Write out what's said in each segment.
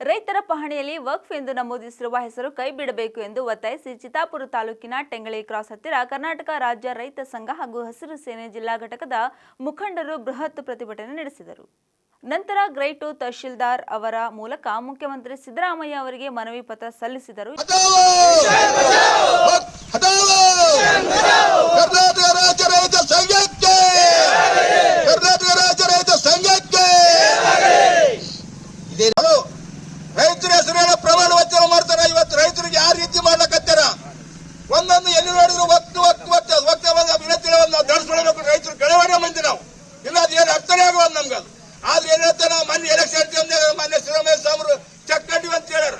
ರೈತರ ಪಹಣಿಯಲ್ಲಿ ವಕ್ಫ್ ಎಂದು ನಮೂದಿಸಿರುವ ಹೆಸರು ಕೈಬಿಡಬೇಕು ಎಂದು ಒತ್ತಾಯಿಸಿ ಚಿತಾಪುರ ತಾಲೂಕಿನ ಟೆಂಗಳಿ ಕ್ರಾಸ್ ಹತ್ತಿರ ಕರ್ನಾಟಕ ರಾಜ್ಯ ರೈತ ಸಂಘ ಹಾಗೂ ಹಸಿರು ಸೇನೆ ಜಿಲ್ಲಾ ಘಟಕದ ಮುಖಂಡರು ಬೃಹತ್ ಪ್ರತಿಭಟನೆ ನಡೆಸಿದರು. ನಂತರ ಗ್ರೇಟು ತಹಶೀಲ್ದಾರ್ ಅವರ ಮೂಲಕ ಮುಖ್ಯಮಂತ್ರಿ ಸಿದ್ದರಾಮಯ್ಯ ಅವರಿಗೆ ಮನವಿ ಪತ್ರ ಸಲ್ಲಿಸಿದರು ಹಟಾವೋ ಕರ್ನಾಟಕ ರಾಜ್ಯ ರೈತ ಸಂಘಕ್ಕೆ ಕರ್ನಾಟಕ ರಾಜ್ಯ ರೈತ ಸಂಘಕ್ಕೆ ಹಲೋ ರೈತರ ಹೆಸರೇನ ಪ್ರಮಾಣ ವಚನ ಮಾಡ್ತಾರ ಇವತ್ತು ರೈತರಿಗೆ ಯಾವ ರೀತಿ ಮಾಡ್ಲಕತ್ತಾರ? ಒಂದೊಂದು ಎಲ್ಲಿ ನೋಡಿದ್ರು ಒತ್ತು ಒತ್ತು ಒತ್ತು ಒತ್ತೆ ಬಂದ ವಿನಂತಿ ಒಂದು ಧರಿಸ್ಕೊಳ್ಬೇಕು ರೈತರು ಗಳವಾಡ ಮಂದಿ ನಾವು. ಇಲ್ಲ, ಅದು ಏನು ಅರ್ಥನೇ ಆಗುವುದು ನಮ್ಗೆ ಅದು. ಆದ್ರೆ ಏನ್ ನಾವು ಮೊನ್ನೆ ಎಲೆಕ್ಷನ್ ಮೊನ್ನೆ ಸಿದ್ದರಾಮಯ್ಯ ಸಾಮರು ಚೆಕ್ ಕಟ್ಟಿವಿ ಅಂತ ಹೇಳ್ಯಾರ.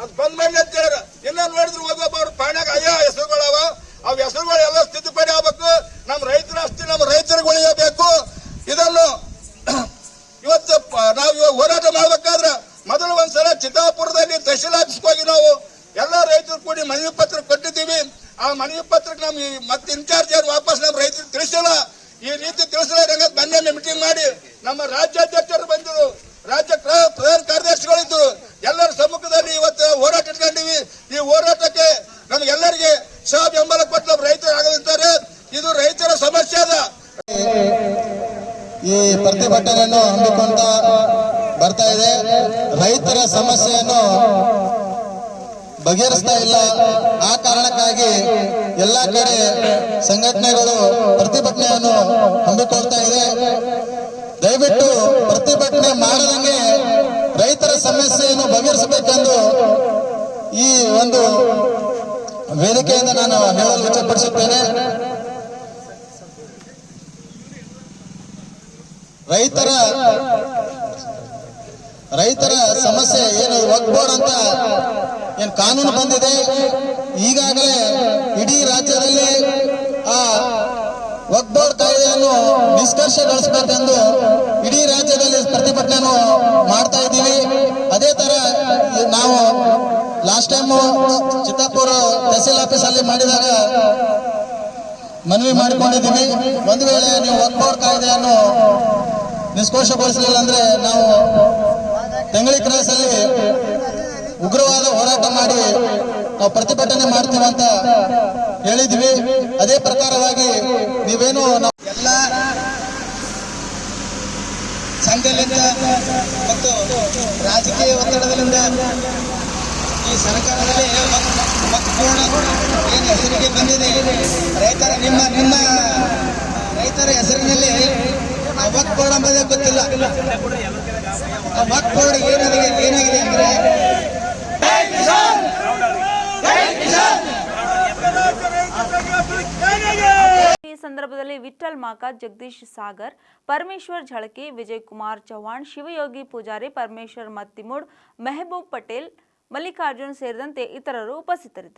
ಅದು ಬಂದ್ ಮಾಡಿ ಅಂತ ಹೇಳ್ಯಾರ. ಇಲ್ಲ, ನೋಡಿದ್ರು ಒಬ್ಬೊಬ್ಬರು ಪಾಣ್ಯಾಗ ಅಯ್ಯ, ಹೆಸರುಗಳವ. ಅವ್ ಹೆಸರುಗಳು ಎಲ್ಲ ಸ್ಥಿತಿಪಡಿ ಆಗ್ಬೇಕು. ನಮ್ಮ ರೈತರ ಆಸ್ತಿ ನಮ್ಮ ರೈತರಿಗೆ ಉಳಿಯಬೇಕು. ಇದನ್ನು ಇವತ್ತು ನಾವು ಇವಾಗ ಹೋರಾಟ ಮಾಡ್ಬೇಕಾದ್ರೆ ಮೊದಲು ಒಂದ್ಸಲ ಚಿತ್ತಾಪುರದಲ್ಲಿ ತಹಶೀಲ್ ನಾವು ಎಲ್ಲ ರೈತರು ಕೂಡಿ ಮನವಿ ಪತ್ರ ಕೊಟ್ಟಿದ್ದೀವಿ. ಆ ಮನವಿ ಪತ್ರಕ್ಕೆ ಮತ್ತೆ ಇನ್ಚಾರ್ಜ್ ವಾಪಸ್ ನಮ್ಮ ರೈತರಿಗೆ ತಿಳಿಸಿಲ್ಲ. ಈ ರೀತಿ ತಿಳಿಸಲ ಮೊನ್ನೆ ಮೀಟಿಂಗ್ ಮಾಡಿ ನಮ್ಮ ರಾಜ್ಯಾಧ್ಯಕ್ಷರು ಬಂದರು ರಾಜ್ಯ ಪ್ರ- ಪ್ರಧಾನ ಕಾರ್ಯದರ್ಶಿಗಳಿದ್ರು. ಎಲ್ಲರ ಸಮ್ಮುಖದಲ್ಲಿ ಇವತ್ತು ಹೋರಾಟ ಇಟ್ಕೊಂಡಿವಿ ಈ ಹೋರಾಟಕ್ಕೆ ನಮ್ಗೆಲ್ಲರಿಗೆ ಸಹ ಬೆಂಬಲ ಕೊಟ್ಟು ನಮ್ಮ ರೈತರು ಆಗದಿದ್ದಾರೆ ಇದು ರೈತರ ಸಮಸ್ಯೆ ಅದ. ಈ ಪ್ರತಿಭಟನೆಯನ್ನು ಹಮ್ಮಿಕೊಂಡ ಬರ್ತಾ ಇದೆ. ರೈತರ ಸಮಸ್ಯೆಯನ್ನು ಬಗೆಹರಿಸ್ತಾ ಇಲ್ಲ. ಆ ಕಾರಣಕ್ಕಾಗಿ ಎಲ್ಲಾ ಕಡೆ ಸಂಘಟನೆಗಳು ಪ್ರತಿಭಟನೆಯನ್ನು ಹಮ್ಮಿಕೊಳ್ತಾ ಇದೆ. ದಯವಿಟ್ಟು ಪ್ರತಿಭಟನೆ ಮಾಡದಂಗೆ ರೈತರ ಸಮಸ್ಯೆಯನ್ನು ಬಗೆಹರಿಸಬೇಕೆಂದು ಈ ಒಂದು ವೇದಿಕೆಯಿಂದ ನಾನು ಹೇಳಲು ವ್ಯಕ್ತಪಡಿಸುತ್ತೇನೆ ರೈತರ ರೈತರ ಸಮಸ್ಯೆ ಏನು ಒಗ್ಬೋರ್ಡ್ ಅಂತ ಏನ್ ಕಾನೂನು ಬಂದಿದೆ? ಈಗಾಗಲೇ ಇಡೀ ರಾಜ್ಯದಲ್ಲಿ ಆ ವಕ್ಬೋರ್ ಕಾಯ್ದೆಯನ್ನು ನಿಷ್ಕರ್ಷಗೊಳಿಸಬೇಕೆಂದು ಇಡೀ ರಾಜ್ಯದಲ್ಲಿ ಪ್ರತಿಭಟನೆ ಮಾಡ್ತಾ ಇದ್ದೀವಿ. ಅದೇ ತರ ನಾವು ಲಾಸ್ಟ್ ಟೈಮ್ ಚಿತ್ತಾಪುರ ತಹಸೀಲ್ ಆಫೀಸಲ್ಲಿ ಮಾಡಿದಾಗ ಮನವಿ ಮಾಡಿಕೊಂಡಿದ್ದೀವಿ. ಒಂದು ವೇಳೆ ನೀವು ವಕ್ಬೋರ್ ಕಾಯ್ದೆಯನ್ನು ನಿಷ್ಕೋಷಗೊಳಿಸಲಿಲ್ಲ ಅಂದ್ರೆ ನಾವು ತೆಂಗಳಿ ಕ್ರಾಸ್ ಅಲ್ಲಿ ಉಗ್ರವಾದ ಹೋರಾಟ ಮಾಡಿ ನಾವು ಪ್ರತಿಭಟನೆ ಮಾಡ್ತೀವಿ ಅಂತ ಹೇಳಿದ್ವಿ. ಅದೇ ಪ್ರಕಾರವಾಗಿ ನೀವೇನು ನಾವು ಎಲ್ಲ ಸಂಘದಿಂದ ಮತ್ತು ರಾಜಕೀಯ ಒತ್ತಡದಿಂದ ಈ ಸರ್ಕಾರದಲ್ಲಿ ಪೂರ್ಣ ಏನು ಹೆಸರಿಗೆ ಬಂದಿದೆ. ರೈತರ ನಿಮ್ಮ ನಿಮ್ಮ ರೈತರ ಹೆಸರಿನಲ್ಲಿ ವಕ್ ಬೋರ್ಡ್ ಎಂಬುದೇ ಗೊತ್ತಿಲ್ಲ. ವಕ್ ಬೋರ್ಡ್ ಏನಾಗಿದೆ ಏನಾಗಿದೆ ಅಂದ್ರೆ ಸಂದರ್ಭದಲ್ಲಿ ವಿಠಲ್ ಮಾಕ ಜಗದೀಶ್ ಸಾಗರ್, ಪರಮೇಶ್ವರ್ ಝಳಕೆ ವಿಜಯ್ ಕುಮಾರ್ ಚೌಹಾಣ್ ಶಿವಯೋಗಿ ಪೂಜಾರಿ ಪರಮೇಶ್ವರ್ ಮತ್ತಿಮೂಡ್, ಮೆಹಬೂಬ್ ಪಟೇಲ್, ಮಲ್ಲಿಕಾರ್ಜುನ್ ಸೇರಿದಂತೆ ಇತರರು ಉಪಸ್ಥಿತರಿದ್ದರು.